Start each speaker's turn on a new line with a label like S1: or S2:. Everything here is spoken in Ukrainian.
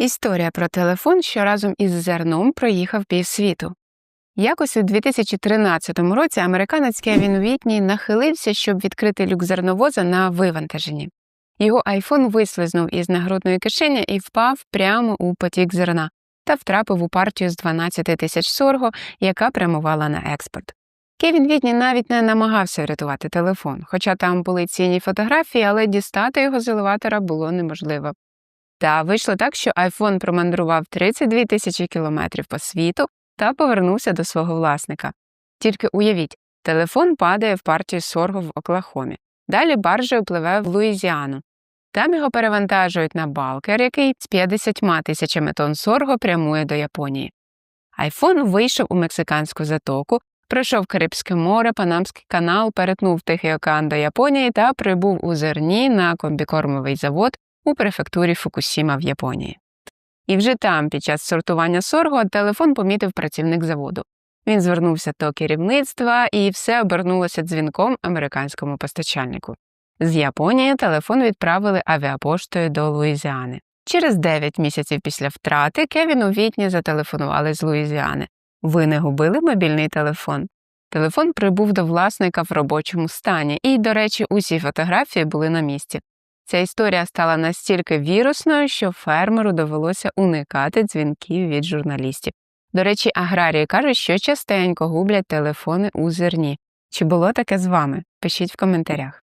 S1: Історія про телефон, що разом із зерном проїхав півсвіту. Якось у 2013 році американець Кевін Вітні нахилився, щоб відкрити люк зерновоза на вивантаженні. Його айфон вислизнув із нагрудної кишені і впав прямо у потік зерна та втрапив у партію з 12 тисяч сорго, яка прямувала на експорт. Кевін Вітні навіть не намагався врятувати телефон, хоча там були цінні фотографії, але дістати його з елеватора було неможливо. Та вийшло так, що айфон промандрував 32 тисячі кілометрів по світу та повернувся до свого власника. Тільки уявіть, телефон падає в партію сорго в Оклахомі. Далі баржею пливе в Луїзіану. Там його перевантажують на балкер, який з 50 тисячами тонн сорго прямує до Японії. Айфон вийшов у мексиканську затоку, пройшов Карибське море, Панамський канал, перетнув Тихий океан до Японії та прибув у зерні на комбікормовий завод у префектурі Фукусіма в Японії. І вже там, під час сортування сорго, телефон помітив працівник заводу. Він звернувся до керівництва, і все обернулося дзвінком американському постачальнику. З Японії телефон відправили авіапоштою до Луїзіани. Через 9 місяців після втрати Кевіну Вітні зателефонували з Луїзіани. Ви не губили мобільний телефон? Телефон прибув до власника в робочому стані, і, до речі, усі фотографії були на місці. Ця історія стала настільки вірусною, що фермеру довелося уникати дзвінків від журналістів. До речі, аграрії кажуть, що частенько гублять телефони у зерні. Чи було таке з вами? Пишіть в коментарях.